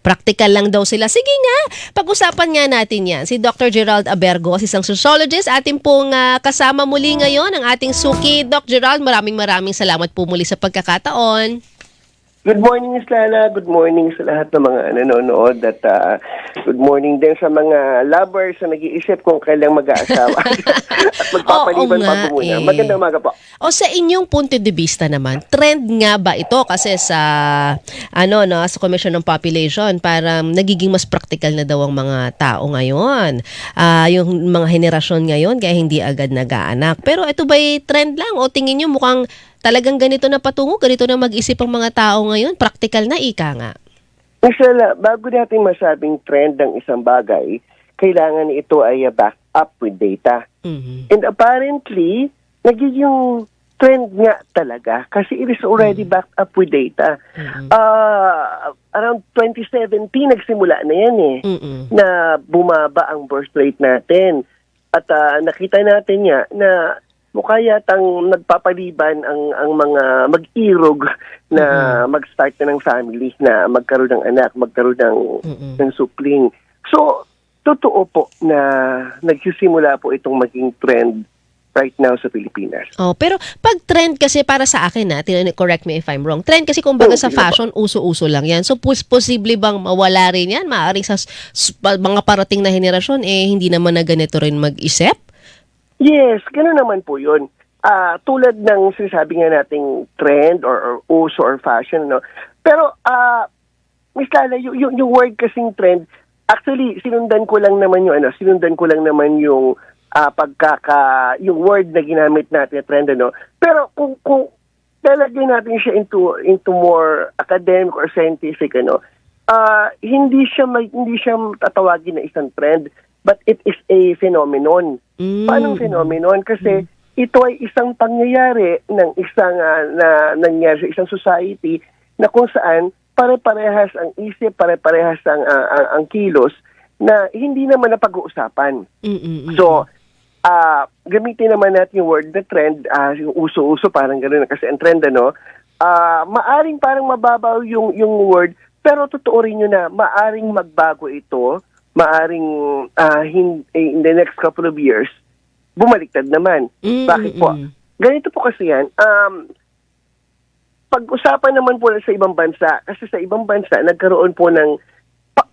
practical lang daw sila. Sige nga, pag-usapan nga natin yan. Si Dr. Gerald Abergo, isang sociologist, ating pong ah, kasama muli ngayon ang ating suki. Doc Gerald, maraming maraming salamat po muli sa pagkakataon. Good morning, Miss Lala. Good morning sa lahat ng mga nanonood at ah, good morning din sa mga lovers na nag-iisip kung kailang mag-aasawa at magpapaliban Oo pa po muna. eh. Magandang umaga po. O sa inyong punto de vista naman, trend nga ba ito kasi sa ano no, sa Commission on Population para nagiging mas practical na daw ang mga tao ngayon. Ah, yung mga henerasyon ngayon kaya hindi agad nag-aanak. Pero ito ba'y trend lang o tingin niyo mukhang talagang ganito na patungo, ganito na mag-isip ang mga tao ngayon, practical na ika nga. Lala, bago natin masabing trend ng isang bagay, kailangan ito ay back up with data. Mhm. And apparently, nagiging trend nga talaga kasi it is already backed up with data. Mhm. Ah, around 2017, nagsimula na yan eh. Mhm. na bumaba ang birth rate natin. At ah, nakita natin nga na mukha yatang nagpapaliban ang ang mga mag-irog na mag-start na ng family, na magkaroon ng anak, magkaroon ng, Mhm. ng supling. So, totoo po na nagsisimula po itong maging trend right now sa Pilipinas. Oh, pero pag trend kasi para sa akin na, tin- correct me if I'm wrong. Trend kasi kumbaga Oo, sa fashion uso-uso lang 'yan. So pos- posible bang mawala rin 'yan? Maaring sa mga parating na henerasyon eh hindi naman na ganito rin mag-isip? Yes, gano'n naman po yun. Ah, tulad ng sinasabi nga nating trend or, or uso or fashion, no? Pero, ah, Miss Lala, yung, yung, yung word kasing trend, actually, sinundan ko lang naman yung, ano, sinundan ko lang naman yung ah, pagkaka, yung word na ginamit natin na trend, ano? Pero kung, kung lalagay natin siya into, into more academic or scientific, ano, ah, hindi siya, may, hindi siya tatawagin na isang trend, but it is a phenomenon. Mm. Paano phenomenon? Kasi ito ay isang pangyayari ng isang ah, na nangyari sa isang society na kung saan pare-parehas ang isip, pare-parehas ang, ah, ang, ang kilos na hindi naman napag-uusapan. Mm-mm. So, ah gamitin naman natin yung word na trend, ah, yung uso-uso, parang gano'n kasi ang trend, ano, ah maaring parang mababaw yung, yung word, pero totoo rin yun na maaring magbago ito, maaring ah, hin- in the next couple of years, bumaliktad naman. Mm, Bakit po? mm. Ganito po kasi yan, um, pag-usapan naman po sa ibang bansa, kasi sa ibang bansa, nagkaroon po ng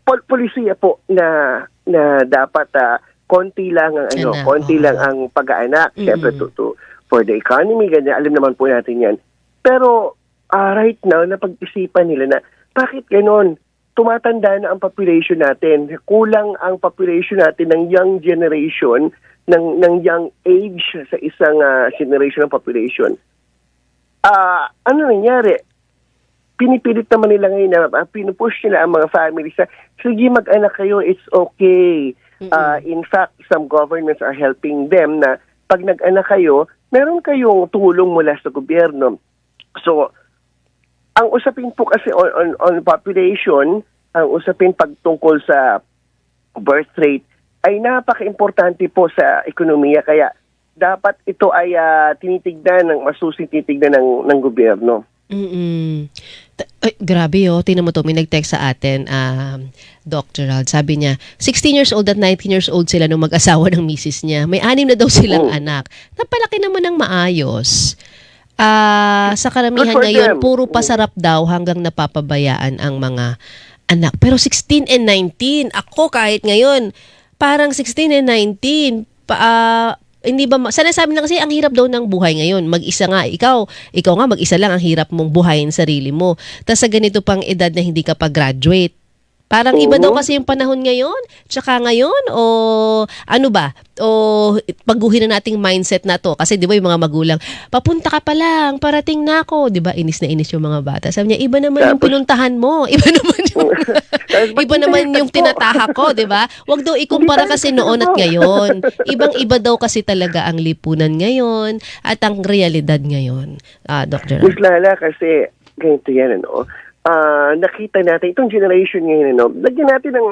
pol- polisiya po na na dapat ah, konti lang ang ano, Anak, konti oo. lang ang pag-aanak. Mm-mm. Siyempre, to, to, for the economy, ganyan, alam naman po natin yan. Pero, ah, right now, napag-isipan nila na, bakit ganon? Tumatanda na ang population natin. Kulang ang population natin ng young generation, ng, ng young age sa isang ah, generation ng population. Ah, ano nangyari? Pinipilit naman nila ngayon na uh, pinupush nila ang mga families sa, sige mag-anak kayo, it's okay. Ah, in fact, some governments are helping them na pag nag-anak kayo, meron kayong tulong mula sa gobyerno. So, ang usapin po kasi on, on, on population, ang usapin pagtungkol sa birth rate ay napaka-importante po sa ekonomiya kaya dapat ito ay ah, tinitignan ng masusing tinitignan ng ng gobyerno. Mm-mm. Ay, grabe oh, tingnan mo to, may nag-text sa atin, um, Doc Gerald. Sabi niya, 16 years old at 19 years old sila nung mag-asawa ng misis niya. May anim na daw silang Oh. anak. Napalaki naman ng maayos. Ah, sa karamihan Good ngayon, them. puro Mm. pasarap daw hanggang napapabayaan ang mga anak. Pero 16 and 19, ako kahit ngayon, parang 16 and 19, pa, ah, hindi ba, sana sabi na kasi ang hirap daw ng buhay ngayon. Mag-isa nga, ikaw, ikaw nga mag-isa lang ang hirap mong buhayin sarili mo. Tapos sa ganito pang edad na hindi ka pa graduate. Parang iba daw Oo. kasi yung panahon ngayon, tsaka ngayon, o ano ba? O paguhin na nating mindset na to. Kasi di ba yung mga magulang, papunta ka pa lang, parating na ako. Di ba, inis na inis yung mga bata. Sabi niya, iba naman yung pinuntahan mo. Iba naman yung, iba naman yung tagpo? tinatahak ko, di ba? Huwag daw ikumpara kasi noon at ngayon. Ibang-iba daw kasi talaga ang lipunan ngayon at ang realidad ngayon. Ah, Dr. Miss Lala, kasi ganito yan, ano, ah, nakita natin, itong generation ngayon, ano, lagyan natin ng,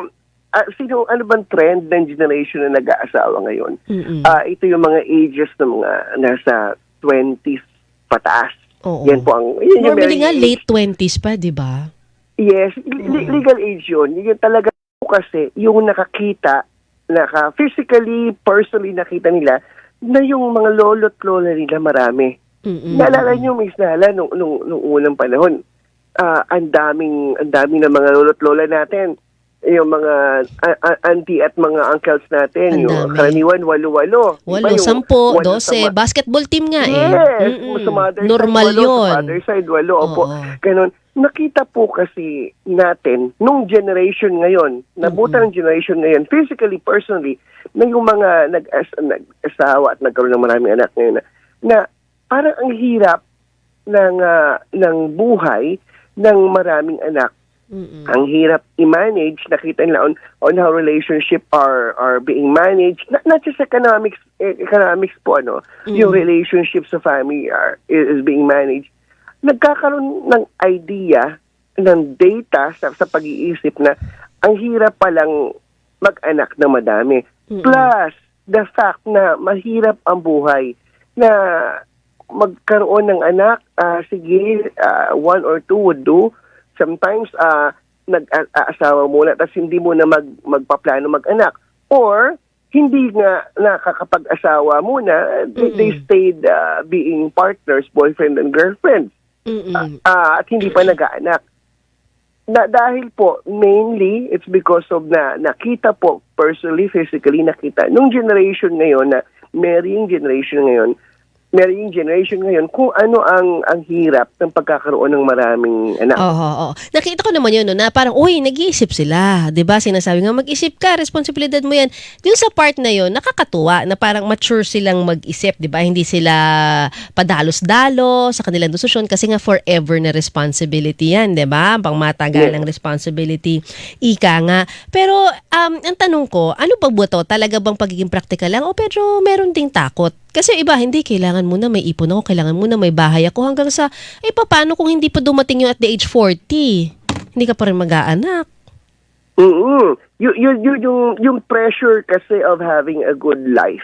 ah, sino, ano bang trend ng generation na nag-aasawa ngayon? Mm-mm. Ah, ito yung mga ages ng mga nasa 20s pataas. Oo. Yan po ang, yun yung Normally nga, age. late 20s pa, di ba? Yes, le- legal age yun. Yung talaga po kasi yung nakakita, naka physically, personally nakita nila na yung mga lolo't lola nila marami. Mm-mm. Naalala niyo, Miss Nala, nung, nung, nung unang panahon, ah, ang daming, ang daming na mga lolo't lola natin. Yung mga a- auntie at mga uncles natin, Ang yung karaniwan, walo-walo. Walo, yung sampo, walo dose. ma- Basketball team nga eh. Yes, sa mother Normal side, walo, yun. Sa side, walo. Opo. Oo. Ganon. Nakita po kasi natin, nung generation ngayon, nabuta ng generation ngayon, physically, personally, na yung mga nag-as- nag-asawa at nagkaroon ng maraming anak ngayon, na, na parang ang hirap ng, ah, ng buhay ng maraming anak. Mm-mm. Ang hirap i-manage, nakita nila on, on how relationship are are being managed. Not, not just economics, eh, economics po, ano, yung relationships sa family are, is, being managed. Nagkakaroon ng idea, ng data sa, sa pag-iisip na ang hirap palang mag-anak na madami. Plus, the fact na mahirap ang buhay na magkaroon ng anak, ah, sige, ah, one or two would do. Sometimes, ah, nag-aasawa muna tapos hindi mo na mag, magpaplano mag-anak. Or, hindi nga nakakapag-asawa muna, they, they stayed ah, being partners, boyfriend and girlfriend. Mm-mm. Ah, at hindi pa nag-aanak. Na, dahil po, mainly, it's because of na nakita po, personally, physically, nakita. Nung generation ngayon, na marrying generation ngayon, marrying generation ngayon, kung ano ang ang hirap ng pagkakaroon ng maraming anak. Oo, oo. Nakita ko naman yun, no, na parang, uy, nag-iisip sila. 'Di ba Sinasabi nga, mag-isip ka, responsibilidad mo yan. Yung sa part na yun, nakakatuwa na parang mature silang mag-isip, 'di ba Hindi sila padalos-dalo sa kanilang desisyon kasi nga forever na responsibility yan, 'di ba Pang matagalang responsibility. Ika nga. Pero, um, ang tanong ko, ano ba buto? Talaga bang pagiging practical lang? O pero meron ding takot? Kasi iba, hindi, kailangan muna may ipon ako, kailangan muna may bahay ako hanggang sa, eh paano kung hindi pa dumating yung at the age 40? Hindi ka pa rin mag-aanak. Mm Yung, yung, yung, yung, yung pressure kasi of having a good life,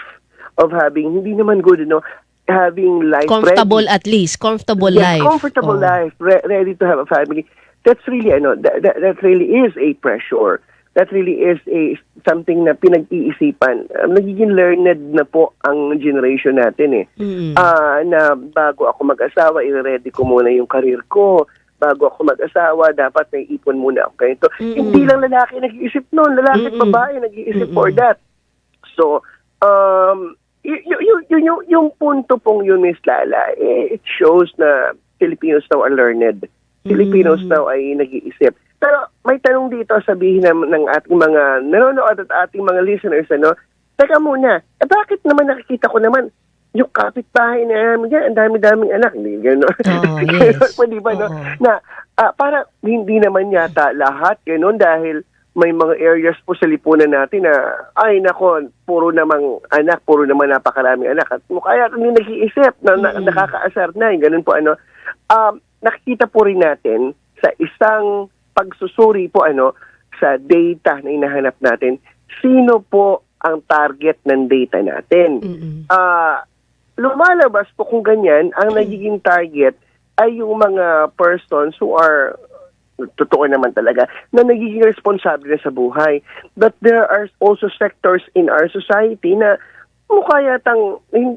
of having, hindi naman good, no? Having life Comfortable ready. at least, comfortable Yes, life. comfortable Oo. life, re- ready to have a family. That's really, ano, that, that, that really is a pressure. That really is a something na pinag-iisipan. Um, nagiging learned na po ang generation natin eh. Mm-mm. Ah, na bago ako mag-asawa, i-ready ko muna yung karir ko. Bago ako mag-asawa, dapat may ipon muna ako ganito. Mm-mm. Hindi lang lalaki nag-iisip noon, lalaki at babae nag-iisip Mm-mm. for that. So, um, y- y- y- y- yung, yung punto pong yun, Miss Lala, eh, it shows na Filipinos now are learned. Filipinos Mm. now ay nag-iisip. Pero may tanong dito, sabihin ng, ng ating mga nanonood at ating mga listeners, ano, teka muna, eh bakit naman nakikita ko naman yung kapitbahay na namin dyan, ang dami-daming anak. Hindi, gano'n. Oo, yes. Pwede ba, no? Na, ah, para hindi naman yata lahat gano'n dahil may mga areas po sa lipunan natin na, ay nako, puro namang anak, puro naman napakaraming anak. At kaya hindi nag-iisip na, na Mm. nakakaasar na, ganun po ano. Um, nakikita po rin natin sa isang pagsusuri po ano sa data na hinahanap natin, sino po ang target ng data natin. Mm-mm. Ah, lumalabas po kung ganyan, ang nagiging target ay yung mga persons who are totoo naman talaga, na nagiging responsable na sa buhay. But there are also sectors in our society na mukha yatang uh,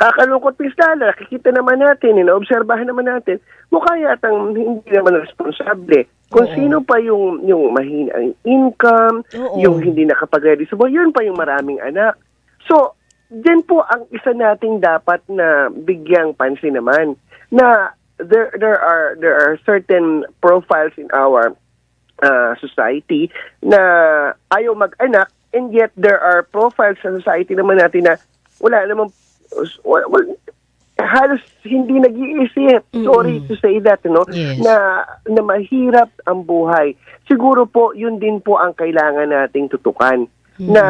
kakalungkot pislala, nakikita naman natin, inoobserbahan naman natin, mukha yatang hindi naman responsable. Kung Oo. sino pa yung, yung mahina ang income, Oo. yung hindi nakapag-ready sa buhay, yun pa yung maraming anak. So, dyan po ang isa nating dapat na bigyang pansin naman na there there are there are certain profiles in our uh, society na ayaw mag-anak and yet there are profiles sa society naman natin na wala namang wala, wala- halos hindi nag-iisip. Sorry Mm-mm. to say that, no? Yes. Na na mahirap ang buhay. Siguro po yun din po ang kailangan nating tutukan na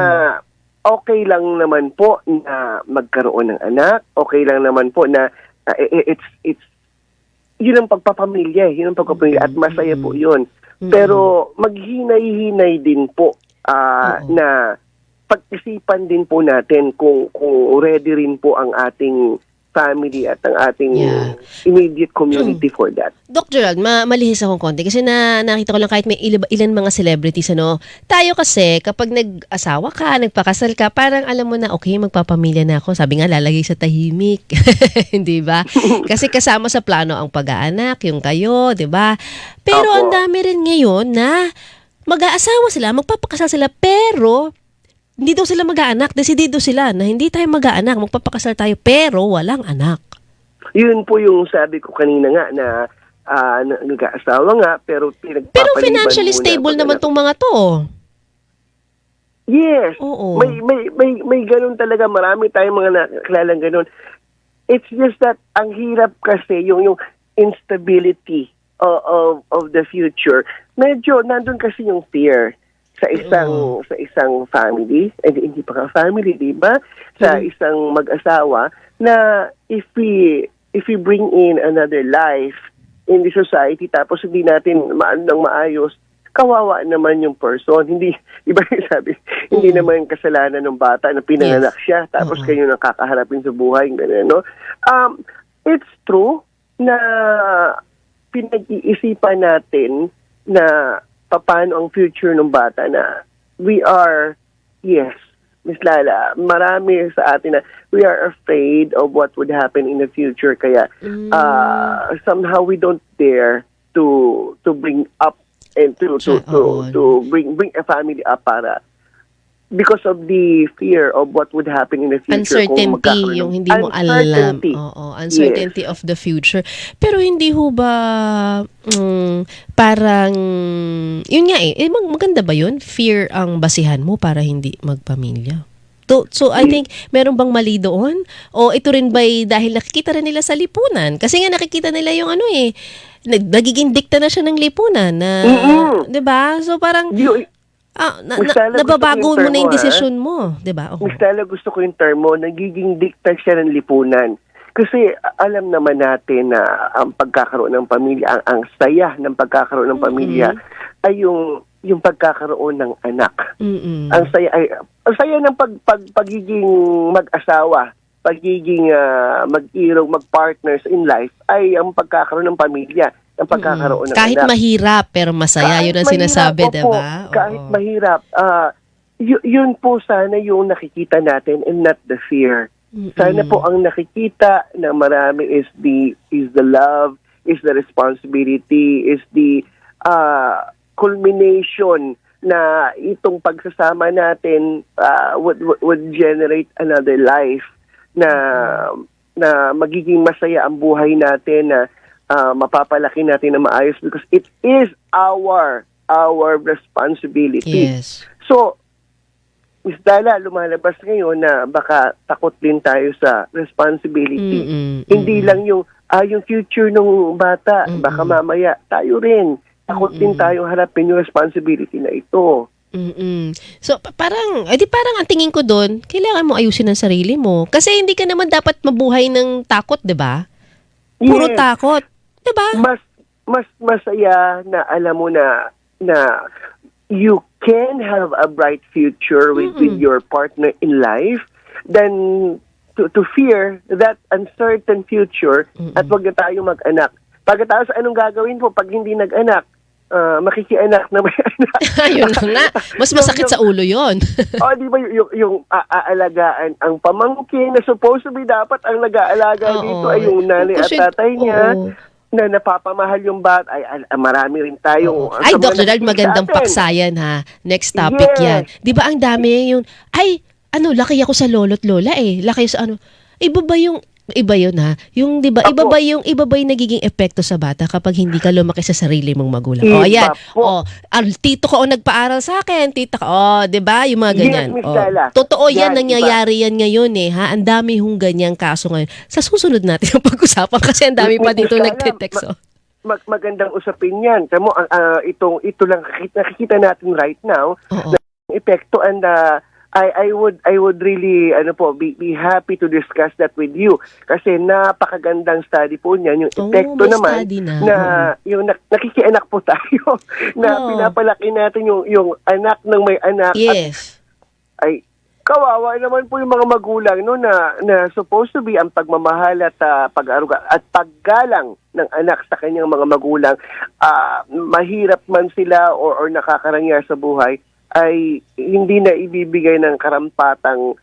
okay lang naman po na magkaroon ng anak, okay lang naman po na uh, it's it's yun ang pagpapamilya, eh, yun ang pagpapamilya at masaya po yun. Pero maghinay-hinay din po ah, Oo. na pag-isipan din po natin kung kung ready rin po ang ating family at ang ating Yeah. immediate community for that. Doc Gerald, ma malihis akong konti kasi na nakita ko lang kahit may ilan, ilan mga celebrities ano, tayo kasi kapag nag-asawa ka, nagpakasal ka, parang alam mo na okay, magpapamilya na ako. Sabi nga lalagay sa tahimik. Hindi ba? Kasi kasama sa plano ang pag-aanak, yung kayo, 'di ba? Pero Opo. ang dami rin ngayon na mag-aasawa sila, magpapakasal sila, pero hindi daw sila mag-aanak. Desidido sila na hindi tayo mag-aanak, magpapakasal tayo, pero walang anak. Yun po yung sabi ko kanina nga na na- nag-aasawa nga pero pinagpapaliban Pero financially stable naman tong mga to. Yes. Oo. May may may may ganun talaga marami tayong mga nakilalang ganun. It's just that ang hirap kasi yung yung instability of of, of the future. Medyo nandun kasi yung fear sa isang sa isang family, eh, hindi pa ka family, di ba? Sa isang mag-asawa na if we if we bring in another life in the society tapos hindi natin maano ng maayos, kawawa naman yung person. Hindi, iba yung sabi, hindi naman kasalanan ng bata na pinanganak Yes. siya tapos Oo. kayo nang kakaharapin sa buhay. Ganun, no? Um, it's true na pinag-iisipan natin na paano ang future ng bata na we are, yes, Miss Lala, marami sa atin na we are afraid of what would happen in the future. Kaya uh, somehow we don't dare to to bring up and to to to, to bring bring a family up para because of the fear of what would happen in the future. Uncertainty, yung hindi mo alam. Oo, uncertainty of the future. Pero hindi ho ba mm, parang yun nga eh, eh mag- maganda ba yun? Fear ang basihan mo para hindi magpamilya. To, so I think meron bang mali doon? O ito rin ba dahil nakikita rin nila sa lipunan? Kasi nga nakikita nila yung ano eh, nag- nagiging dikta na siya ng lipunan na, Mm-mm. 'di ba? So parang Di- ah, na, Miss na- Stella, nababago mo na yung ah. desisyon mo, 'di ba? Oo. Miss Stella, gusto ko yung term mo, nagiging dikta siya ng lipunan. Kasi alam naman natin na ang pagkakaroon ng pamilya, ang, ang saya ng pagkakaroon ng pamilya ay yung yung pagkakaroon ng anak. Mm-mm. Ang saya ay ang saya ng pag, pag pagiging mag-asawa, pagiging ah, mag-irong, mag-partners in life ay ang pagkakaroon ng pamilya, ang pagkakaroon ng Kahit anak. mahirap, pero masaya, yun ang Kahit sinasabi, mahirap, di opo, ba? Kahit Oo. mahirap, ah, y- yun po sana yung nakikita natin and not the fear. Mm-mm. Sana po ang nakikita na marami is the is the love, is the responsibility, is the uh, culmination na itong pagsasama natin uh, would, would would generate another life na na magiging masaya ang buhay natin na uh, mapapalaki natin na maayos because it is our our responsibility. Yes. So, Miss Dala, lumalabas ngayon na baka takot din tayo sa responsibility. Mm-mm, Hindi mm-mm. lang yung ah, yung future ng bata, Mm-mm. baka mamaya tayo rin. Takot din Mm-mm. tayo harapin yung responsibility na ito. Mm-mm. So, pa- parang, edi parang ang tingin ko doon, kailangan mo ayusin ang sarili mo. Kasi hindi ka naman dapat mabuhay ng takot, di ba? Puro Yes. takot. Ba? Mas mas masaya na alam mo na na you can have a bright future with, with Mm-mm. your partner in life than to, to fear that uncertain future at wag na tayo mag-anak. Pagkatapos anong gagawin po pag hindi nag-anak? Ah, makikianak na may anak. Ayun na nga. Mas masakit sa ulo yon. o, di ba yung, yung, yung aalagaan ang pamangkin na supposedly dapat ang nag-aalaga dito ay yung nanay at tatay niya oo. Na napapamahal yung bat ay al- marami rin tayong Ay, mga Doc Gerald, nakikinig magandang atin. paksayan ha. Next topic Yes. yan. Di ba ang dami yung, ay, ano, laki ako sa lolo't lola eh. Laki sa ano. Iba ba yung, iba yun ha? Yung, di ba, iba ba yung, iba ba yung nagiging epekto sa bata kapag hindi ka lumaki sa sarili mong magulang? Iba oh, ayan. po. Oh, al, tito ko ang nagpaaral sa akin. Tita ko, oh, di ba? Yung mga Yes, ganyan. Miss oh. Totoo yan, Yan, nangyayari yan ngayon eh, ha? Ang dami hong ganyang kaso ngayon. Sa susunod natin ang pag-usapan kasi ang dami pa dito nagte-text. Oh. Mag- magandang usapin yan. Tamo, ang ah, itong, ito lang nakikita, natin right now, Oo. ang epekto and uh, I I would I would really ano po be, be happy to discuss that with you kasi napakagandang study po niyan yung Oh, epekto naman na. na yung nak- nakikianak po tayo na Oo. pinapalaki natin yung yung anak ng may anak at Yes. ay kawawa naman po yung mga magulang no na na supposed to be ang pagmamahal at ah, pag-aruga at paggalang ng anak sa kanyang mga magulang ah, mahirap man sila or, or nakakarangyar sa buhay ay hindi na ibibigay ng karampatang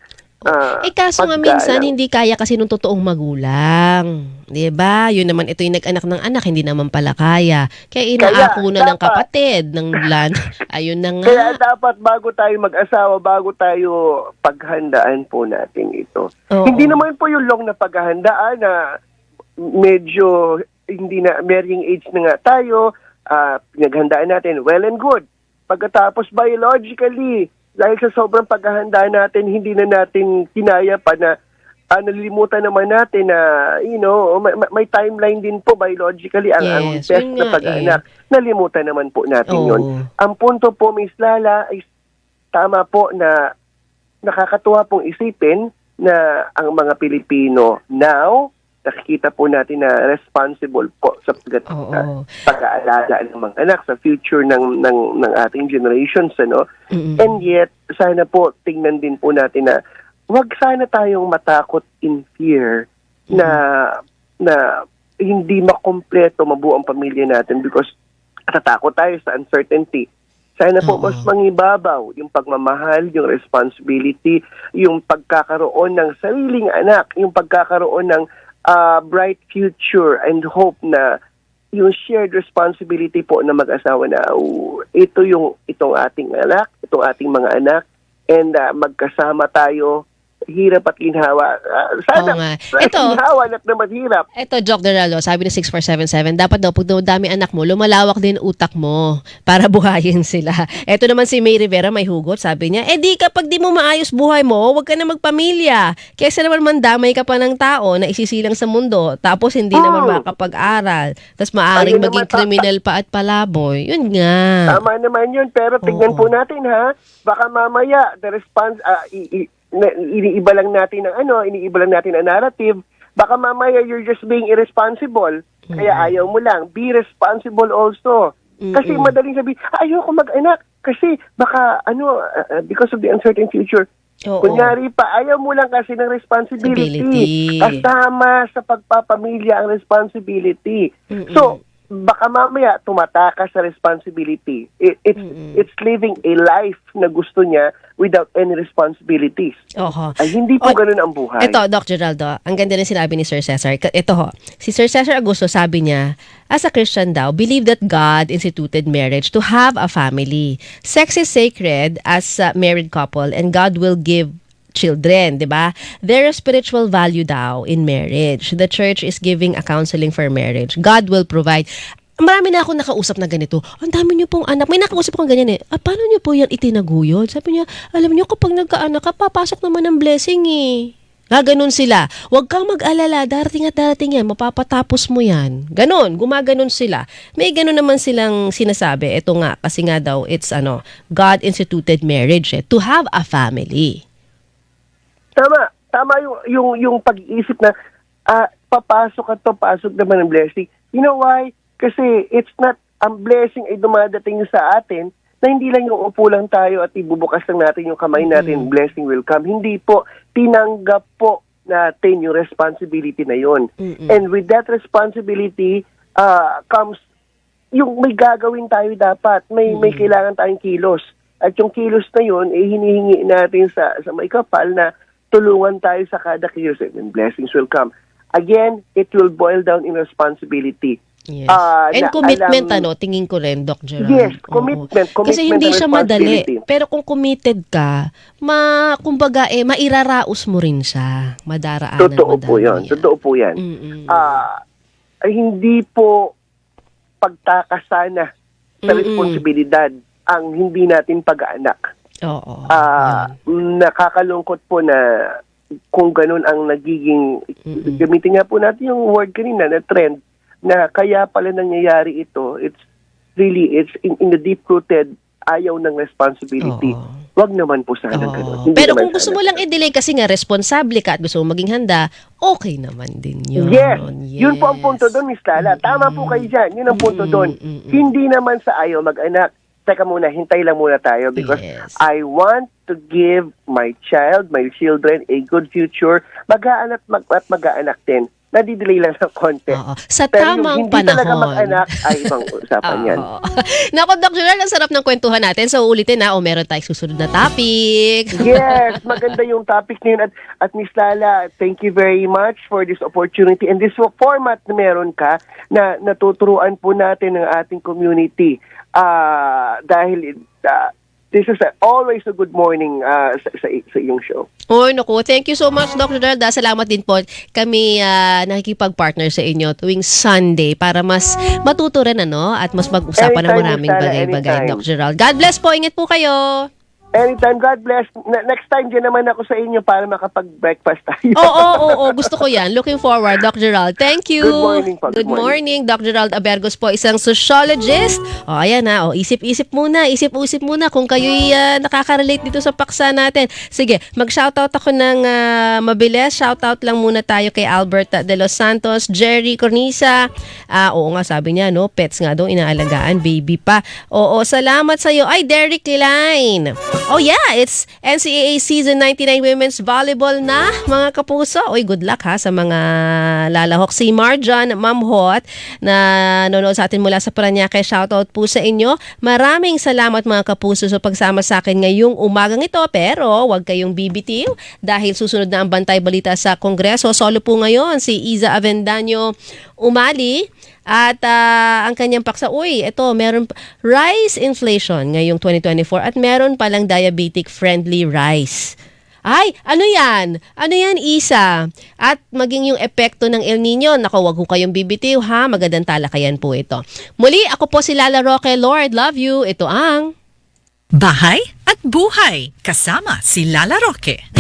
ah, Eh kaso nga minsan hindi kaya kasi nung totoong magulang. 'Di ba? Yun naman ito yung nag-anak ng anak, hindi naman pala kaya. Kaya inaako na ng kapatid ng bulan. Ayun na nga. Kaya dapat bago tayo mag-asawa, bago tayo paghandaan po natin ito. Oo. Hindi naman po yung long na paghahandaan na medyo hindi na marrying age na nga tayo, ah, pinaghandaan natin, well and good. Pagkatapos biologically, dahil sa sobrang paghahanda natin, hindi na natin kinaya pa na ah, nalilimutan naman natin na, you know, may, may- timeline din po biologically ang, ang Yes, best yun na pag-anak. Nalimutan naman po natin Oo. yun. Ang punto po, Miss Lala, ay tama po na nakakatuwa pong isipin na ang mga Pilipino now, nakikita po natin na responsible po sa pag- pag-aalala ng mga anak sa future ng ng ng ating generations ano Mm-mm. and yet sana po tingnan din po natin na wag sana tayong matakot in fear na na hindi makompleto mabuo ang pamilya natin because natatakot tayo sa uncertainty. Sana po mas mangibabaw yung pagmamahal, yung responsibility, yung pagkakaroon ng sariling anak, yung pagkakaroon ng ah, bright future and hope na yung shared responsibility po na mag-asawa na oh, ito yung itong ating anak, itong ating mga anak and ah, magkasama tayo hirap at ginhawa. Ah, sana Oo nga. Ito- ginhawa at na mahirap. Eto, Jock Doralo, sabi ni 6477, dapat daw pag dami anak mo, lumalawak din utak mo para buhayin sila. Eto naman si May Rivera, may hugot, sabi niya, eh di kapag di mo maayos buhay mo, huwag ka na magpamilya. Kesa naman mandamay ka pa ng tao na isisilang sa mundo, tapos hindi naman Oh. makakapag-aral, tapos maaaring Ayun maging naman, kriminal pa at palaboy. Yun nga. Tama naman yun, pero tignan Oo. po natin ha, baka mamaya the response, ah, i- i- na- iniiba lang natin ang ano, iniiba lang natin ang narrative, baka mamaya you're just being irresponsible, kaya ayaw mo lang. Be responsible also. Kasi Mm-mm. madaling sabi, ayoko mag-anak kasi baka ano, ah, ah, because of the uncertain future, Oo. Kunyari pa, ayaw mo lang kasi ng responsibility. Responsibility. Kasama sa pagpapamilya ang responsibility. Mm-mm. So, baka mamaya tumatakas sa responsibility. It, it's, Mm-mm. it's living a life na gusto niya without any responsibilities. Oho. Ay, hindi po Oy, ganun ang buhay. Ito, Doc Geraldo, ang ganda ng sinabi ni Sir Cesar. Ito ho, si Sir Cesar Augusto sabi niya, as a Christian daw, believe that God instituted marriage to have a family. Sex is sacred as a married couple and God will give children, 'di ba? There is spiritual value daw in marriage. The church is giving a counseling for marriage. God will provide. Marami na ako nakausap na ganito. Ang dami niyo pong anak. May nakausap akong ganyan eh. Ah, paano niyo po yan itinaguyod? Sabi niya, alam niyo kapag nagkaanak ka, papasok naman ng blessing eh. Gaganon sila. Huwag kang mag-alala, darating at darating yan, mapapatapos mo yan. Ganon, gumaganon sila. May ganon naman silang sinasabi. Ito nga, kasi nga daw, it's ano, God instituted marriage eh, to have a family. Tama. Tama yung, yung, yung pag-iisip na ah, papasok at papasok naman ang blessing. You know why? Kasi it's not, ang blessing ay dumadating sa atin na hindi lang yung upo lang tayo at ibubukas lang natin yung kamay natin, blessing will come. Hindi po, tinanggap po natin yung responsibility na yon. Mm-mm. And with that responsibility ah, comes yung may gagawin tayo dapat, may may kailangan tayong kilos. At yung kilos na yun, eh, hinihingi natin sa, sa may kapal na tulungan tayo sa kada kilos and blessings will come. Again, it will boil down in responsibility. Yes. Ah, And na commitment, alam- ano, tingin ko rin, Doc Gerald. Yes, Oo. commitment, commitment Kasi hindi siya madali. Pero kung committed ka, ma, kumbaga, eh, mairaraos mo rin siya. Madaraanan Totoo po yan. Totoo po yan. Mm-mm. Ay hindi po pagtakasana sa Mm-mm. responsibilidad ang hindi natin pag-anak. Oo. Ah, nakakalungkot po na kung ganun ang nagiging Mm-mm. gamitin nga po natin yung word kanina na trend na kaya pala nangyayari ito it's really it's in, in the deep rooted ayaw ng responsibility Oo. wag naman po sana Oo. ganun Hindi Pero kung gusto sana mo lang i-delay kasi nga responsable ka at gusto mo maging handa, okay naman din yun. Yes. Yun po ang punto doon, Miss Lala. Tama po kayo dyan. Yun ang punto doon. mm-mm. Hindi naman sa ayaw mag-anak. Teka muna, hintay lang muna tayo because Yes. I want to give my child, my children, a good future. Mag-aanak mag, at mag-aanak din. Nadidelay lang ng konti. Oo. Sa Pero yung tamang hindi talaga panahon. mag-anak ay ibang usapan yan. Oo. Naku, Doc Gerald, ang sarap ng kwentuhan natin. So, ulitin na, o meron tayong susunod na topic. Yes, maganda yung topic na yun. At, at Miss Lala, thank you very much for this opportunity and this format na meron ka na natuturuan po natin ng ating community. Ah, dahil ah, this is a- always a good morning ah, sa, sa, sa iyong show. Oy, naku, thank you so much, Dr. Gerald. Ah, Salamat din po. Kami ah, nakikipag-partner sa inyo tuwing Sunday para mas matuto rin, ano, at mas mag-usapan ng maraming bagay-bagay. Dr. Gerald. God bless po. Ingat po kayo. Anytime, God bless. Ne- next time, dyan naman ako sa inyo para makapag-breakfast tayo. Oo, oo, oo. Gusto ko yan. Looking forward, Dr. Gerald. Thank you. Good morning po. Good Good morning. morning, Dr. Gerald Abergos po, isang sociologist. O, ayan na. O, isip-isip muna. Isip-isip muna kung kayo'y ah, nakaka-relate dito sa paksa natin. Sige, mag-shoutout ako ng ah, mabilis. Shoutout lang muna tayo kay Albert De Los Santos, Jerry Cornisa. Ah, oo nga, sabi niya, no? Pets nga daw, inaalagaan, baby pa. Oo, salamat sa'yo. Ay, Derek Line. Oh yeah, it's NCAA Season 99 Women's Volleyball na, mga kapuso. Uy, good luck ha sa mga lalahok. Si Marjan Ma'am Hot na nanonood sa atin mula sa Paranaque. Shoutout po sa inyo. Maraming salamat mga kapuso sa pagsama sa akin ngayong umagang ito. Pero huwag kayong bibitiw dahil susunod na ang bantay balita sa Kongreso. Solo po ngayon si Iza Avendaño Umali. At ah, ang kanyang paksa, uy, ito, meron rice inflation ngayong 2024 at meron palang diabetic-friendly rice. Ay, ano yan? Ano yan, Isa? At maging yung epekto ng El Nino, naku, wag ho kayong bibitiw ha, magandang talakayan po ito. Muli, ako po si Lala Roque, Lord, love you. Ito ang... Bahay at buhay kasama si Lala Roque.